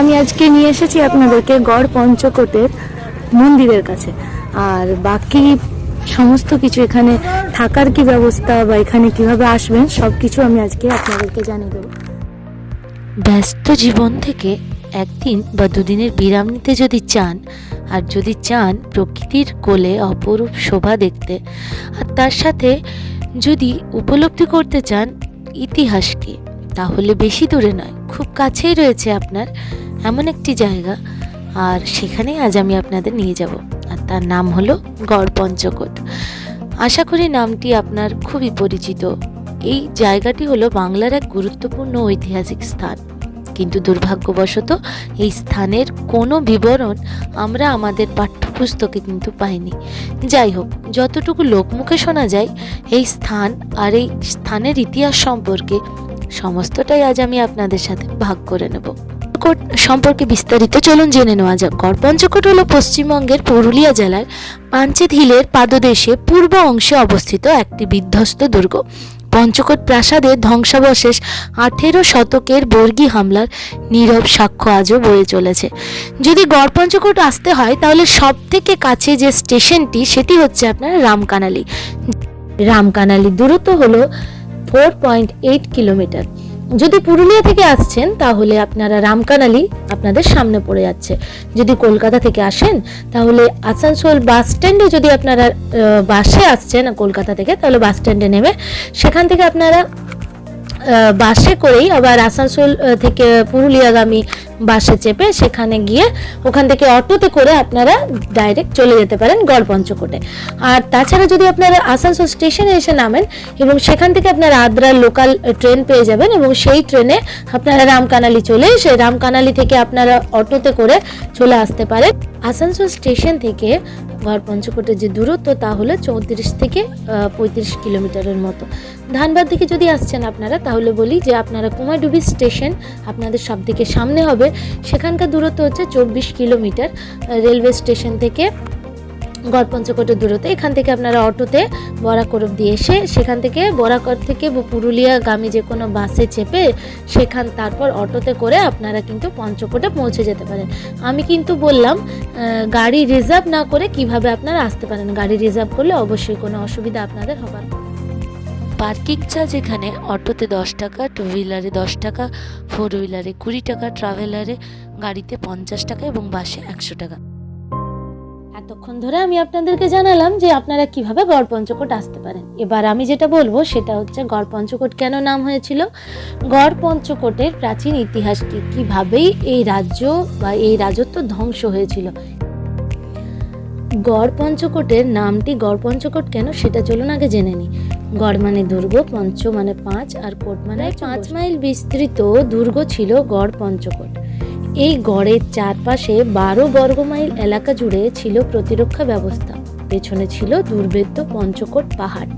আমি আজকে নিয়ে এসেছি আপনাদেরকে গড় পঞ্চকোটের মন্দিরের কাছে। আর বাকি সমস্ত কিছু এখানে থাকার কি ব্যবস্থা বা এখানে কীভাবে আসবেন সব কিছু আমি আজকে আপনাদেরকে জানিয়ে দেবো। ব্যস্ত জীবন থেকে একদিন বা দুদিনের বিরাম নিতে যদি চান, আর যদি চান প্রকৃতির কোলে অপরূপ শোভা দেখতে, আর তার সাথে যদি উপলব্ধি করতে চান ইতিহাসকে, তাহলে বেশি দূরে নয়। খুব কাছেই রয়েছে আপনার, এমন একটি জায়গা। আর সেখানেই আজ আমি আপনাদের নিয়ে যাব। আর তার নাম হলো গড় পঞ্চকোট আশা করি নামটি আপনার খুবই পরিচিত। এই জায়গাটি হলো বাংলার এক গুরুত্বপূর্ণ ঐতিহাসিক স্থান। কিন্তু দুর্ভাগ্যবশত এই স্থানের কোনো বিবরণ আমরা আমাদের পাঠ্যপুস্তকে কিন্তু পাইনি। যাই হোক, যতটুকু লোকমুখে শোনা যায়, এই স্থান আর এই স্থানের ইতিহাস সম্পর্কে সমস্তটাই আজ আমি আপনাদের সাথে ভাগ করে নেব। সম্পর্কে বিস্তারিত চলুন জেনে নেওয়া যাক। গড়পঞ্চকোট হলো পশ্চিমবঙ্গের পুরুলিয়া জেলার পাঞ্চেত হিলের পাদদেশে পূর্ব অংশে অবস্থিত একটি বিধ্বস্ত দুর্গ। পঞ্চকোট প্রাসাদের ধ্বংসাবশেষ আঠেরো শতকের বর্গী হামলার নীরব সাক্ষ্য আজও বয়ে চলেছে। যদি গড়পঞ্চকোট আসতে হয়, তাহলে সব থেকে কাছে যে স্টেশনটি, সেটি হচ্ছে আপনার রামকানালি। রামকানালি দূরত্ব হলো ফোর পয়েন্ট এইট কিলোমিটার যদি পুরুলিয়া থেকে আসছেন, তাহলে আপনারা রামকানালি আপনাদের সামনে পড়ে যাচ্ছে। যদি কলকাতা থেকে আসেন, তাহলে আসানসোল বাস স্ট্যান্ডে যদি আপনারা বাসে আসছেন কলকাতা থেকে, তাহলে বাস স্ট্যান্ডে নেমে সেখান থেকে আপনারা বাসে করেই আবার আসানসোল থেকে পুরুলিয়াগামী বাসে চেপে সেখানে গিয়ে ওখান থেকে অটোতে করে আপনারা ডাইরেক্ট চলে যেতে পারেন গড়পঞ্চকোটে। আর তাছাড়া যদি আপনারা আসানসোল স্টেশনে এসে নামেন এবং সেখান থেকে আপনারা আদ্রার লোকাল ট্রেন পেয়ে যাবেন এবং সেই ট্রেনে আপনারা রামকানালি চলে এসে রামকানালি থেকে আপনারা অটোতে করে চলে আসতে পারেন। আসানসোল স্টেশন থেকে গড় পঞ্চকোটের যে দূরত্ব তা হলো চৌত্রিশ থেকে পঁয়ত্রিশ কিলোমিটারের মতো। ধানবাদ দিকে যদি আসছেন আপনারা তাহলে বলি যে আপনারা কুমারডুবি স্টেশন আপনাদের সব থেকে সামনে হবে সেখানকার দূরত্ব হচ্ছে চব্বিশ কিলোমিটার রেলওয়ে স্টেশন থেকে গড় পঞ্চকোটের দূরত্ব। এখান থেকে আপনারা অটোতে বরাকরব দিয়ে এসে সেখান থেকে বরাকর থেকে পুরুলিয়াগামী যে কোনো বাসে চেপে সেখান তারপর অটোতে করে আপনারা কিন্তু পঞ্চকোটে পৌঁছে যেতে পারেন। আমি কিন্তু বললাম গাড়ি রিজার্ভ না করে কীভাবে আপনারা আসতে পারেন? গাড়ি রিজার্ভ করলে অবশ্যই কোনো অসুবিধা আপনাদের হবার পার্কিং চার্জ এখানে অটোতে দশ টাকা টু হুইলারে দশ টাকা ফোর হুইলারে কুড়ি টাকা ট্রাভেলারে গাড়িতে পঞ্চাশ টাকা এবং বাসে একশো টাকা। এতক্ষণ ধরে আমি আপনাদেরকে জানালাম যে আপনারা কীভাবে গড় পঞ্চকোট আসতে পারেন। এবার আমি যেটা বলব সেটা হচ্ছে গড় পঞ্চকোট কেন নাম হয়েছিল? গড় পঞ্চকোটের প্রাচীন ইতিহাস কি কিভাবেই এই রাজ্য বা এই রাজত্ব ধ্বংস হয়েছিল? গড় পঞ্চকোটের নামটি গড় পঞ্চকোট কেন সেটা চলুন আগে জেনে নিই। গড় মানে দুর্গ পঞ্চ মানে পাঁচ আর কোট মানে পাঁচ মাইল বিস্তৃত দুর্গ ছিল গড় পঞ্চকোট। এই গড়ের চারপাশে বারো বর্গ মাইল এলাকা জুড়ে ছিল প্রতিরক্ষা ব্যবস্থা। পেছনে ছিল দুর্ভেদ্য পঞ্চকোট পাহাড়।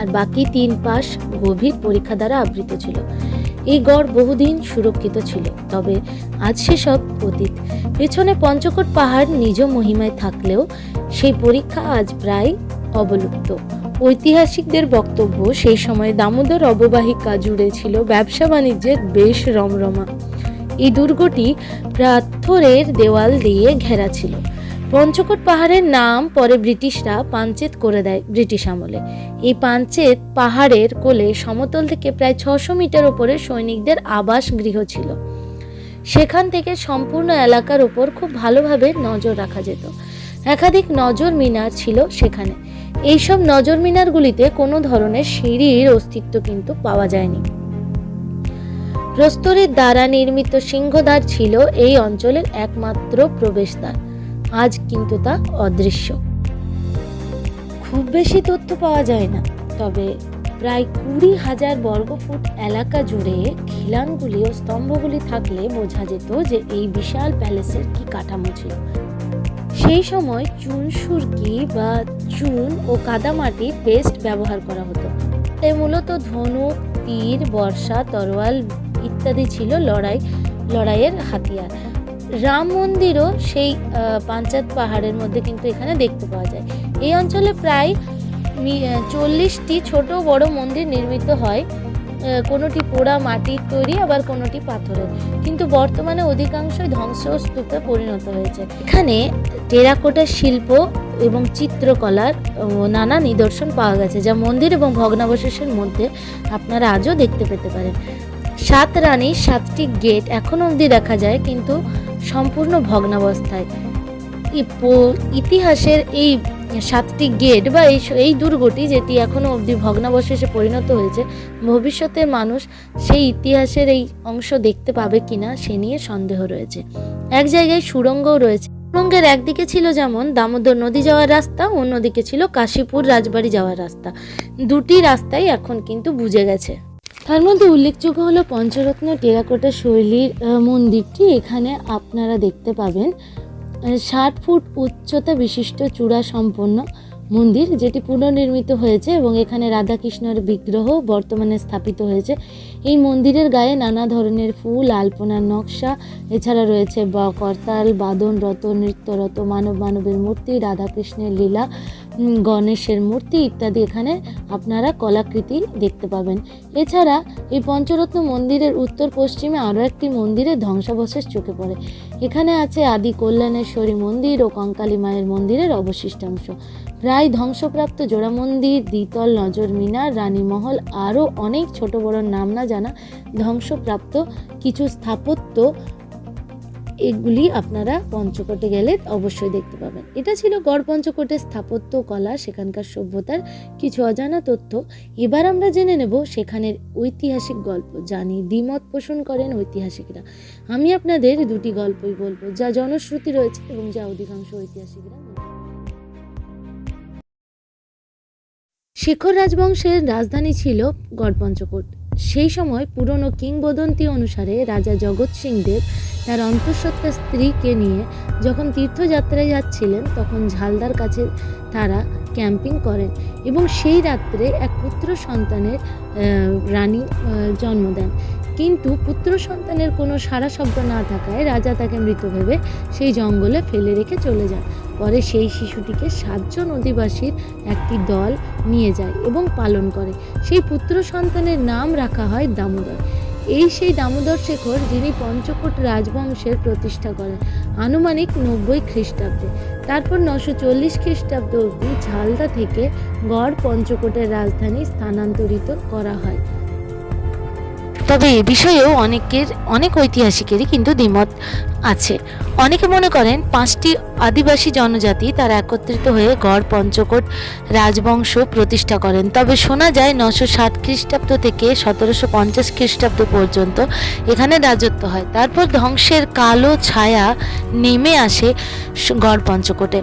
আর বাকি তিন পাশ গভীর পরীক্ষা দ্বারা আবৃত ছিল। এই গড় বহুদিন সুরক্ষিত ছিল। তবে আজ সেসব অতীত। পেছনে পঞ্চকোট পাহাড় নিজ মহিমায় থাকলেও সেই পরীক্ষা আজ প্রায় অবলুপ্ত। ঐতিহাসিকদের বক্তব্য, সেই সময় দামোদর অববাহিকা জুড়ে ছিল ব্যবসা বাণিজ্যের বেশ রমরমা। এই দুর্গটি পাথরের দেওয়াল দিয়ে ঘেরা ছিল। পঞ্চকোট পাহাড়ের নাম পরে ব্রিটিশরা পাঞ্চেত করে দেয় ব্রিটিশ আমলে। এই পাঞ্চেত পাহাড়ের কোলে সমতল থেকে প্রায় ছশো মিটার উপরে সৈনিকদের আবাস গৃহ ছিল। সেখান থেকে সম্পূর্ণ এলাকার উপর খুব ভালোভাবে নজর রাখা যেত। একাধিক নজর মিনার ছিল সেখানে। এইসব নজর মিনারগুলিতে কোনো ধরনের সিঁড়ির অস্তিত্ব কিন্তু পাওয়া যায়নি। প্রস্তরের দ্বারা নির্মিত সিংহদ্বার ছিল এই অঞ্চলের একমাত্র প্রবেশদ্বার। আজ কিন্তু তা অদৃশ্য। খুব বেশি তথ্য পাওয়া যায় না, তবে প্রায় কুড়ি হাজার বর্গফুট এলাকা জুড়ে খিলানগুলি ও স্তম্ভগুলি থাকলে বোঝা যেত যে এই বিশাল প্যালেসের কি কাঠামো ছিল। সেই সময় চুন সুরকি বা চুন ও কাদামাটির পেস্ট ব্যবহার করা হতো। এ মূলত ধনুক তীর, বর্ষা, তরোয়াল ইত্যাদি ছিল লড়াই, লড়াইয়ের হাতিয়ার। রাম মন্দিরও সেই পাঞ্চাত পাহাড়ের মধ্যে কিন্তু এখানে দেখতে পাওয়া যায়। এই অঞ্চলে প্রায় চল্লিশটি ছোট বড় মন্দির নির্মিত হয়। কোনোটি পোড়া মাটির তৈরি, আবার কোনোটি পাথরের। কিন্তু বর্তমানে অধিকাংশই ধ্বংসস্তূপে পরিণত হয়েছে। এখানে টেরাকোটার শিল্প এবং চিত্রকলার নানা নিদর্শন পাওয়া গেছে, যা মন্দির এবং ভগ্নাবশেষের মধ্যে আপনারা আজও দেখতে পেতে পারেন। সাত রানীর সাতটি গেট এখনও অবধি দেখা যায়, কিন্তু সম্পূর্ণ ভগ্নাবস্থায়। ইতিহাসের এই সাতটি গেট বা এই এই দুর্গটি যেটি এখনও অবধি ভগ্নাবশেষে পরিণত হয়েছে, ভবিষ্যতের মানুষ সেই ইতিহাসের এই অংশ দেখতে পাবে কিনা সে নিয়ে সন্দেহ রয়েছে। এক জায়গায় সুড়ঙ্গও রয়েছে। সুড়ঙ্গের একদিকে ছিল যেমন দামোদর নদী যাওয়ার রাস্তা, অন্যদিকে ছিল কাশীপুর রাজবাড়ি যাওয়ার রাস্তা। দুটি রাস্তাই এখন কিন্তু বুঝে গেছে। তার মধ্যে উল্লেখযোগ্য হলো পঞ্চরত্ন টেরাকোটা শৈলীর মন্দিরটি। এখানে আপনারা দেখতে পাবেন ষাট ফুট উচ্চতা বিশিষ্ট চূড়া সম্পন্ন মন্দির, যেটি পুনর্নির্মিত হয়েছে এবং এখানে রাধাকৃষ্ণের বিগ্রহ বর্তমানে স্থাপিত হয়েছে। এই মন্দিরের গায়ে নানা ধরনের ফুল আলপনার নকশা, এছাড়া রয়েছে করতাল বাদন রত নৃত্যরত মানব মানবের মূর্তি, রাধাকৃষ্ণের লীলা গণেশের মূর্তি ইত্যাদি এখানে আপনারা কলাকৃতি দেখতে পাবেন। এছাড়া এই পঞ্চরত্ন মন্দিরের উত্তর পশ্চিমে আরও একটি মন্দিরের ধ্বংসাবশেষ চোখে পড়ে। এখানে আছে আদি কল্যাণেশ্বরী মন্দির ও কঙ্কালী মায়ের মন্দিরের অবশিষ্টাংশ। প্রায় ধ্বংসপ্রাপ্ত জোড়া মন্দির, দ্বিতল নজর মিনার রানীমহল আরও অনেক ছোট বড় নাম না জানা ধ্বংসপ্রাপ্ত কিছু স্থাপত্য এগুলি আপনারা পঞ্চকোটে গেলে অবশ্যই দেখতে পাবেন। এটা ছিল গড় পঞ্চকোটের স্থাপত্য, কলা, সেখানকার সভ্যতার কিছু অজানা তথ্য। এবার আমরা জেনে নেব সেখানের ঐতিহাসিক গল্প। জানি দ্বিমত পোষণ করেন ঐতিহাসিকরা। আমি আপনাদের দুটি গল্পই বলব, যা জনশ্রুতি রয়েছে এবং যা অধিকাংশ ঐতিহাসিকরা শেখর রাজবংশের রাজধানী ছিল গড়পঞ্চকোট সেই সময় পুরনো কিংবদন্তি অনুসারে রাজা জগৎ সিং দেব তার অন্তঃসত্ত্বা স্ত্রীকে নিয়ে যখন তীর্থযাত্রায় যাচ্ছিলেন, তখন ঝালদার কাছে তারা ক্যাম্পিং করেন এবং সেই রাত্রে এক পুত্র সন্তানের রানী জন্ম দেন। কিন্তু পুত্র সন্তানের কোনো সারা শব্দ না থাকায় রাজা তাকে মৃত ভেবে সেই জঙ্গলে ফেলে রেখে চলে যান। পরে সেই শিশুটিকে সাতজন অধিবাসীর একটি দল নিয়ে যায় এবং পালন করে। সেই পুত্র সন্তানের নাম রাখা হয় দামোদর। এই সেই দামোদর শেখর যিনি পঞ্চকোট রাজবংশের প্রতিষ্ঠা করেন আনুমানিক নব্বই খ্রিস্টাব্দে। তারপর নশো চল্লিশ খ্রিস্টাব্দ অবধি ঝালদা থেকে গড় পঞ্চকোটের রাজধানী স্থানান্তরিত করা হয়। তবে এ বিষয়েও অনেকের, অনেক ঐতিহাসিকেরই কিন্তু দ্বিমত আছে। অনেকে মনে করেন পাঁচটি আদিবাসী জনজাতি তারা একত্রিত হয়ে গড় পঞ্চকোট রাজবংশ প্রতিষ্ঠা করেন। তবে শোনা যায় নশো ষাট খ্রিস্টাব্দ থেকে সতেরোশো পঞ্চাশ খ্রিস্টাব্দ পর্যন্ত এখানে রাজত্ব হয়। তারপর ধ্বংসের কালো ছায়া নেমে আসে গড় পঞ্চকোটে।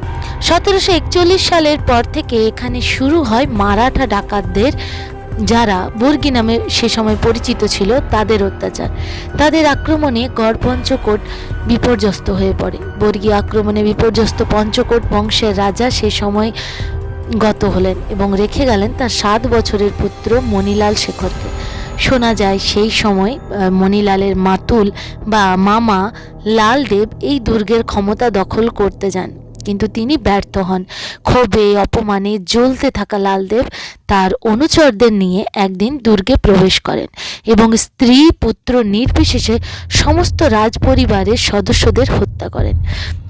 সতেরোশো একচল্লিশ সালের পর থেকে এখানে শুরু হয় মারাঠা ডাকাতদের যারা বর্গি নামে সে সময় পরিচিত ছিল, তাদের অত্যাচার। তাদের আক্রমণে গড় পঞ্চকোট বিপর্যস্ত হয়ে পড়ে। বর্গী আক্রমণে বিপর্যস্ত পঞ্চকোট বংশের রাজা সে সময় গত হলেন এবং রেখে গেলেন তার সাত বছরের পুত্র মণিলাল শেখরকে। শোনা যায় সেই সময় মণিলালের মাতুল বা মামা লালদেব এই দুর্গের ক্ষমতা দখল করতে যান। কিন্তু তিনি ব্যর্থ হন। ক্ষোভে, অপমানে জ্বলতে থাকা লালদেব তার অনুচরদের নিয়ে একদিন দুর্গে প্রবেশ করেন এবং স্ত্রী, পুত্র নির্বিশেষে সমস্ত রাজপরিবারের সদস্যদের হত্যা করেন।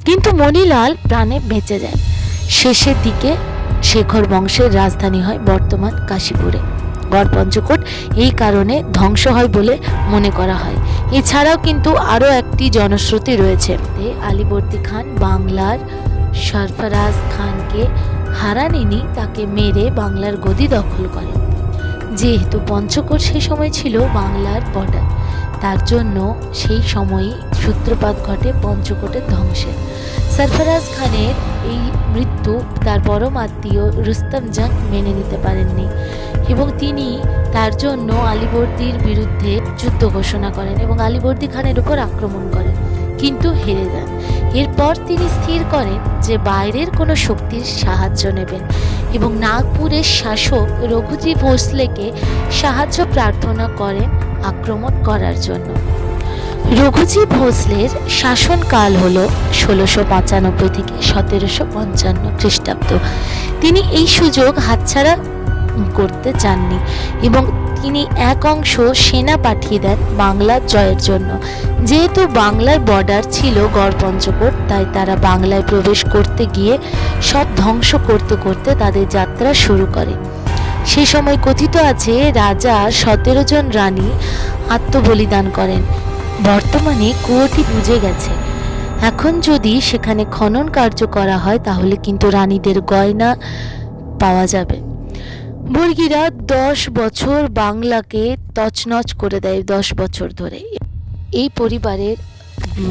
কিন্তু মণিলাল প্রাণে বেঁচে যায়। শেষের দিকে শেখর বংশের রাজধানী হয় বর্তমান কাশীপুরে। গড় পঞ্চকোট এই কারণে ধ্বংস হয় বলে মনে করা হয়। এছাড়াও কিন্তু আরও একটি জনশ্রুতি রয়েছে। আলীবর্দী খান, বাংলার সরফরাজ খানকে হারানিনি, তাকে মেরে বাংলার গদি দখল করেন যেহেতু পঞ্চকোট সে সময় ছিল বাংলার বর্ডার তার জন্য সেই সময়ই সূত্রপাত ঘটে পঞ্চকোটের ধ্বংসের সরফরাজ খানের এই মৃত্যু তার পরম আত্মীয় রুস্তম জাং মেনে নিতে পারেননি এবং তিনি তার জন্য আলীবর্দীর বিরুদ্ধে যুদ্ধ ঘোষণা করেন এবং আলীবর্দী খানের উপর আক্রমণ করেন। কিন্তু হেরে যান। এরপর তিনি স্থির করেন যে বাইরের কোনো শক্তির সাহায্য নেবেন এবং নাগপুরের শাসক রঘুজি ভোসলেকে সাহায্য প্রার্থনা করেন আক্রমণ করার জন্য। রঘুজি ভোসলের শাসনকাল হল ষোলোশো পঁচানব্বই থেকে সতেরোশো পঞ্চান্ন খ্রিস্টাব্দ। তিনি এই সুযোগ হাতছাড়া করতে চাননি এবং তিনি এক অংশ সেনা পাঠিয়ে দেন বাংলার জয়ের জন্য। যেহেতু বাংলার বর্ডার ছিল গড় পঞ্চকোট তাই তারা বাংলায় প্রবেশ করতে গিয়ে সব ধ্বংস করতে করতে তাদের যাত্রা শুরু করে। সে সময় কথিত আছে, রাজা সতেরো জন রানী আত্মবলিদান করেন। বর্তমানে কুয়োটি বুঝে গেছে। এখন যদি সেখানে খনন কার্য করা হয়, তাহলে কিন্তু রানীদের গয়না পাওয়া যাবে। বর্গীরা দশ বছর বাংলাকে তছনছ করে দেয় দশ বছর ধরে। এই পরিবারের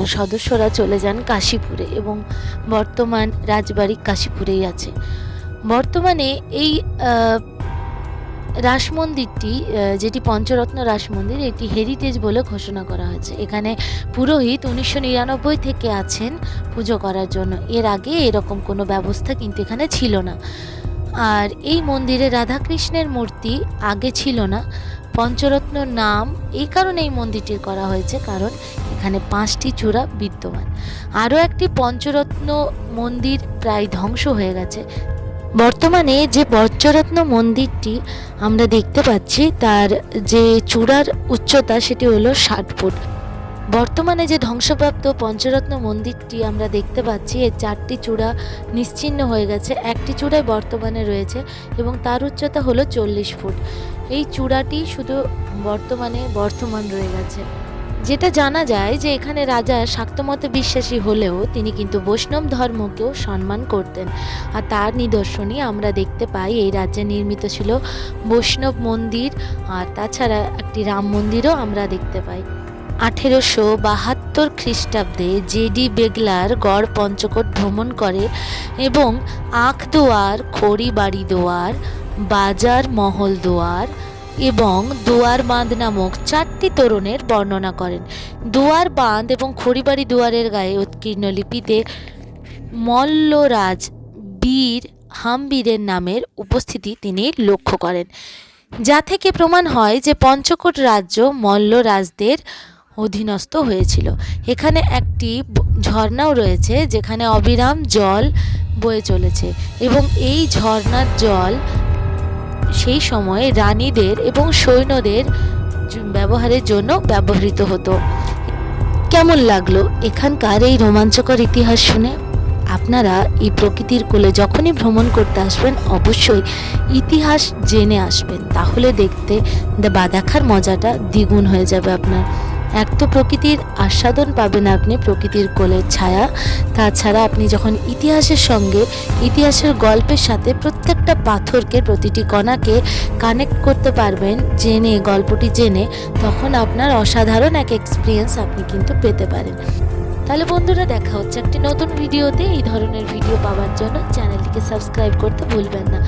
সদস্যরা চলে যান কাশীপুরে এবং বর্তমান রাজবাড়ি কাশীপুরেই আছে। বর্তমানে এই আহ, রাস মন্দিরটি যেটি পঞ্চরত্ন রাস মন্দির এটি হেরিটেজ বলে ঘোষণা করা হয়েছে। এখানে পুরোহিত উনিশশো নিরানব্বই থেকে আছেন পুজো করার জন্য। এর আগে এরকম কোনো ব্যবস্থা কিন্তু এখানে ছিল না। আর এই মন্দিরে রাধাকৃষ্ণের মূর্তি আগে ছিল না। পঞ্চরত্ন নাম এই কারণে এই মন্দিরটির করা হয়েছে, কারণ এখানে পাঁচটি চূড়া বিদ্যমান। আরও একটি পঞ্চরত্ন মন্দির প্রায় ধ্বংস হয়ে গেছে। বর্তমানে যে পঞ্চরত্ন মন্দিরটি আমরা দেখতে পাচ্ছি, তার যে চূড়ার উচ্চতা সেটি হলো ষাট ফুট। বর্তমানে যে ধ্বংসপ্রাপ্ত পঞ্চরত্ন মন্দিরটি আমরা দেখতে পাচ্ছি, এর চারটি চূড়া নিশ্চিহ্ন হয়ে গেছে। একটি চূড়ায় বর্তমানে রয়েছে এবং তার উচ্চতা হলো চল্লিশ ফুট। এই চূড়াটি শুধু বর্তমানে বর্তমান রয়ে গেছে। যেটা জানা যায় যে এখানে রাজা শাক্তমতে বিশ্বাসী হলেও তিনি কিন্তু বৈষ্ণব ধর্মকেও সম্মান করতেন। আর তার নিদর্শনই আমরা দেখতে পাই, এই রাজ্যে নির্মিত ছিল বৈষ্ণব মন্দির, আর তাছাড়া একটি রাম মন্দিরও আমরা দেখতে পাই। আঠেরোশো বাহাত্তর খ্রিস্টাব্দে জেডি বেগলার গড় পঞ্চকোট ভ্রমণ করে এবং আখদুয়ার, খড়িবাড়ি দোয়ার, বাজার মহল দোয়ার এবং দুয়ার বাঁধ নামক চারটি তোরণের বর্ণনা করেন। দুয়ার বাঁধ এবং খড়িবাড়ি দুয়ারের গায়ে উৎকীর্ণ লিপিতে মল্লরাজ বীর হামবীরের নামের উপস্থিতি তিনি লক্ষ্য করেন। যা থেকে প্রমাণ হয় যে পঞ্চকোট রাজ্য মল্লরাজদের অধীনস্থ হয়েছিল। এখানে একটি ঝর্ণাও রয়েছে যেখানে অবিরাম জল বয়ে চলেছে এবং এই ঝর্ণার জল সেই সময়ে রানীদের এবং সৈন্যদের ব্যবহারের জন্য ব্যবহৃত হতো। কেমন লাগল এখানকার এই রোমাঞ্চকর ইতিহাস শুনে? আপনারা এই প্রকৃতির কোলে যখনই ভ্রমণ করতে আসবেন, অবশ্যই ইতিহাস জেনে আসবেন। তাহলে দেখতে বা দেখার মজাটা দ্বিগুণ হয়ে যাবে আপনার। এক তো প্রকৃতির আস্বাদন পাবেন আপনি, প্রকৃতির কোলের ছায়া। তাছাড়া আপনি যখন ইতিহাসের সঙ্গে, ইতিহাসের গল্পের সাথে প্রত্যেকটা পাথরকে, প্রতিটি কণাকে কানেক্ট করতে পারবেন, জেনে, গল্পটি জেনে, তখন আপনার অসাধারণ এক এক্সপিরিয়েন্স আপনি কিন্তু পেতে পারেন। তাহলে বন্ধুরা, দেখা হচ্ছে একটি নতুন ভিডিওতে এই ধরনের ভিডিও পাওয়ার জন্য চ্যানেলটিকে সাবস্ক্রাইব করতে ভুলবেন না।